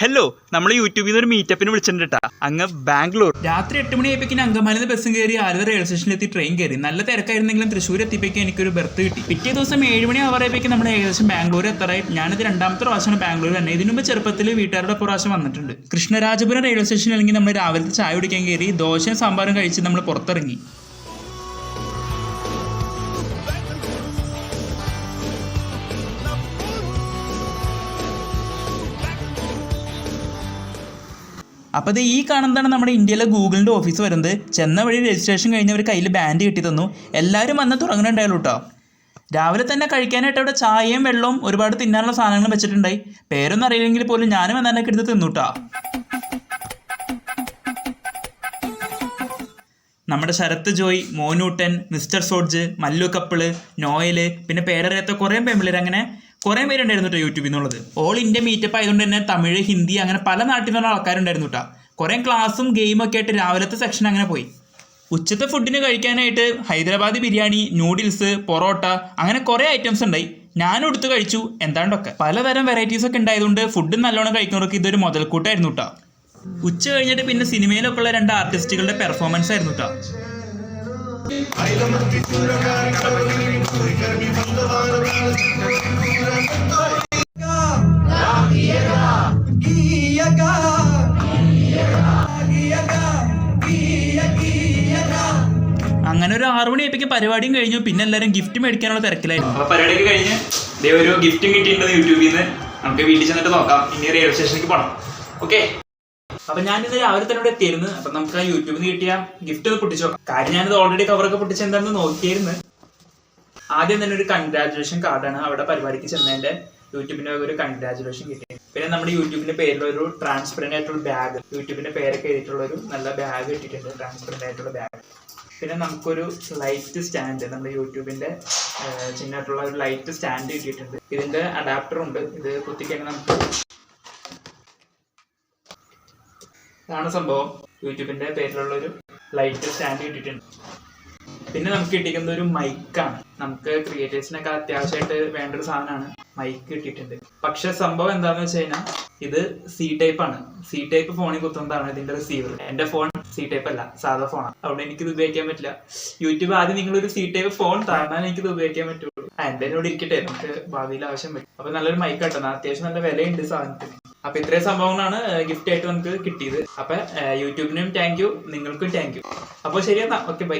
Hello നമ്മൾ യൂട്യൂബിൽ നിന്ന് ഒരു മീറ്റപ്പിന് വിളിച്ചിട്ടുണ്ട് അങ്ങ് ബാംഗ്ലൂർ. രാത്രി എട്ട് മണിയായപ്പോഴേക്കും അങ്കമാലിൽ ബസ്സും കയറി ആലുവ റെയിൽവേ സ്റ്റേഷനിൽ എത്തി ട്രെയിൻ കയറി. നല്ല തിരക്കായിരുന്നെങ്കിലും തൃശ്ശൂർ എത്തിയപ്പോഴേക്കും എനിക്കൊരു ബർത്ത് കിട്ടി. പിറ്റേ ദിവസം ഏഴ് മണി ആവാറായപ്പോഴേക്കും നമ്മൾ ഏകദേശം ബാംഗ്ലൂർ എത്താറായി. ഞാനിത് രണ്ടാമത്തെ പ്രാവശ്യമാണ് ബാംഗ്ലൂർ തന്നെ ഇതിനു മുമ്പ് ചെറുപ്പത്തിൽ വീട്ടുകാരുടെ പ്രാവശ്യം വന്നിട്ടുണ്ട്. കൃഷ്ണരാജപുരം റെയിൽവേ സ്റ്റേഷനിൽ അല്ലെങ്കിൽ നമ്മൾ രാവിലത്തെ ചായ കുടിക്കാൻ കയറി ദോശയും സാമ്പാറും കഴിച്ച് നമ്മൾ പുറത്തിറങ്ങി. അപ്പോൾ ഇത് ഈ കാണുന്നതാണ് നമ്മുടെ ഇന്ത്യയിലെ ഗൂഗിളിന്റെ ഓഫീസ് വരുന്നത്. ചെന്ന വഴി രജിസ്ട്രേഷൻ കഴിഞ്ഞവർ കയ്യിൽ ബാൻഡ് കിട്ടി തന്നു. എല്ലാവരും വന്ന് തുടങ്ങുന്നുണ്ടായാലും കേട്ടോ രാവിലെ തന്നെ കഴിക്കാനായിട്ട് അവിടെ ചായയും വെള്ളവും ഒരുപാട് തിന്നാനുള്ള സാധനങ്ങളും വെച്ചിട്ടുണ്ടായി. പേരൊന്നും അറിയില്ലെങ്കിൽ പോലും ഞാനും എന്നൊക്കെ എടുത്ത് തിന്നുട്ടാ നമ്മുടെ ശരത്ത് ജോയ് മോനൂട്ടൻ മിസ്റ്റർ സോഡ്ജ് മല്ലു കപ്പിൾ നോയൽ പിന്നെ പേരറിയാത്ത കുറേ പെമ്പിളർ അങ്ങനെ കുറേ പേരുണ്ടായിരുന്നു കേട്ടോ യൂട്യൂബിൽ നിന്നുള്ളത് ഓൾ ഇന്ത്യ മീറ്റപ്പ് ആയതുകൊണ്ട് തന്നെ തമിഴ് ഹിന്ദി അങ്ങനെ പല നാട്ടിൽ നിന്നുള്ള ആൾക്കാരുണ്ടായിരുന്നു കേട്ടോ കുറേ ക്ലാസ്സും ഗെയിമും ഒക്കെ ആയിട്ട് രാവിലത്തെ സെക്ഷൻ അങ്ങനെ പോയി. ഉച്ചത്തെ ഫുഡിന് കഴിക്കാനായിട്ട് ഹൈദരാബാദി ബിരിയാണി നൂഡിൽസ് പൊറോട്ട അങ്ങനെ കുറേ ഐറ്റംസ് ഉണ്ടായി. ഞാനും എടുത്ത് കഴിച്ചു എന്താണ്ടൊക്കെ. പലതരം വെറൈറ്റീസ് ഒക്കെ ഉണ്ടായതുകൊണ്ട് ഫുഡ് നല്ലോണം കഴിക്കുന്നവർക്ക് ഇതൊരു മുതൽക്കൂട്ടായിരുന്നു കേട്ടോ ഉച്ച കഴിഞ്ഞിട്ട് പിന്നെ സിനിമയിലൊക്കെ ഉള്ള രണ്ട് ആർട്ടിസ്റ്റുകളുടെ പെർഫോമൻസ് ആയിരുന്നു കേട്ടോ ഒരു ആറു മണിയായപ്പോഴേക്കും പരിപാടിയും കഴിഞ്ഞു. പിന്നെ എല്ലാവരും ഗിഫ്റ്റ് മേടിക്കാനുള്ള തിരക്കിലായിരുന്നു. അപ്പൊ പരിപാടിയൊക്കെ കഴിഞ്ഞ് ദേ ഒരു ഗിഫ്റ്റും കിട്ടിയിട്ടുണ്ട് യൂട്യൂബിൽ നിന്ന് നമുക്ക് വീട്ടിൽ ചെന്നിട്ട് നോക്കാം. ഇനി റെയിൽവേ സ്റ്റേഷനിലേക്ക് പോണം. ഓക്കെ അപ്പൊ ഞാൻ ഇന്ന് രാവിലെ തന്നെ ഇവിടെ എത്തിയിരുന്നു. അപ്പൊ നമുക്ക് ആ യൂട്യൂബിൽ നിന്ന് കിട്ടിയ ഗിഫ്റ്റ് ഒന്ന് പൊട്ടിച്ചു കാര്യം ഞാനിത് ഓൾറെഡി കവറൊക്കെ പൊട്ടിച്ച് എന്താണെന്ന് നോക്കിയിരുന്നു ആദ്യം തന്നെ ഒരു കൺഗ്രാജുലേഷൻ കാർഡാണ് അവിടെ പരിപാടിക്ക് ചെന്നതിന്റെ യൂട്യൂബിന്റെ ഒരു കൺഗ്രാജുലേഷൻ കിട്ടി പിന്നെ നമ്മുടെ യൂട്യൂബിന്റെ പേരിലുള്ള ഒരു ട്രാൻസ്പെറന്റ് ആയിട്ടുള്ള ബാഗ് യൂട്യൂബിന്റെ പേരൊക്കെ എഴുതിയിട്ടുള്ള ഒരു നല്ല ബാഗ് കിട്ടിയിട്ടുണ്ട്. ട്രാൻസ്പെറന്റ് ആയിട്ടുള്ള ബാഗ് പിന്നെ നമുക്കൊരു ലൈറ്റ് സ്റ്റാൻഡ് നമ്മുടെ യൂട്യൂബിന്റെ ചിഹ്നമായിട്ടുള്ള ഒരു ലൈറ്റ് സ്റ്റാൻഡ് കിട്ടിയിട്ടുണ്ട്. ഇതിന്റെ അഡാപ്റ്റർ ഉണ്ട്. ഇത് കുത്തിക്കഴിഞ്ഞാൽ നമുക്ക് ഇതാണ് സംഭവം. യൂട്യൂബിന്റെ പേരിലുള്ള ഒരു ലൈറ്റ് സ്റ്റാൻഡ് കിട്ടിയിട്ടുണ്ട്. പിന്നെ നമുക്ക് കിട്ടിക്കുന്ന ഒരു മൈക്കാണ് നമുക്ക് ക്രിയേറ്റേഴ്സിനൊക്കെ അത്യാവശ്യമായിട്ട് വേണ്ട ഒരു സാധനമാണ് മൈക്ക് കിട്ടിയിട്ടുണ്ട്. പക്ഷെ സംഭവം എന്താണെന്ന് വെച്ച് കഴിഞ്ഞാൽ ഇത് സി ടൈപ്പ് ആണ്. സി ടൈപ്പ് ഫോണിൽ കുത്തുന്നതാണ് ഇതിന്റെ റിസീവർ എന്റെ ഫോൺ സി ടൈപ്പ് അല്ല സാധാ ഫോണാണ് അതുകൊണ്ട് എനിക്കിത് ഉപയോഗിക്കാൻ പറ്റില്ല. യൂട്യൂബ് ആദ്യം നിങ്ങൾ ഒരു സി ടൈപ്പ് ഫോൺ താഴ്ന്നാൽ എനിക്കിത് ഉപയോഗിക്കാൻ പറ്റുള്ളൂ. എന്തായാലും ഇവിടെ ഇരിക്കട്ടെ. നമുക്ക് ഭാവിയിൽ ആവശ്യം വരും. അപ്പൊ നല്ലൊരു മൈക്ക് കേട്ടോ അത്യാവശ്യം നല്ല വിലയുണ്ട് സാധനത്തിന്. അപ്പൊ ഇത്രയും സംഭവങ്ങളാണ് ഗിഫ്റ്റ് ആയിട്ട് നമുക്ക് കിട്ടിയത്. അപ്പൊ യൂട്യൂബിനും താങ്ക് യു നിങ്ങൾക്കും താങ്ക് യു അപ്പോൾ എന്നാ. Okay bye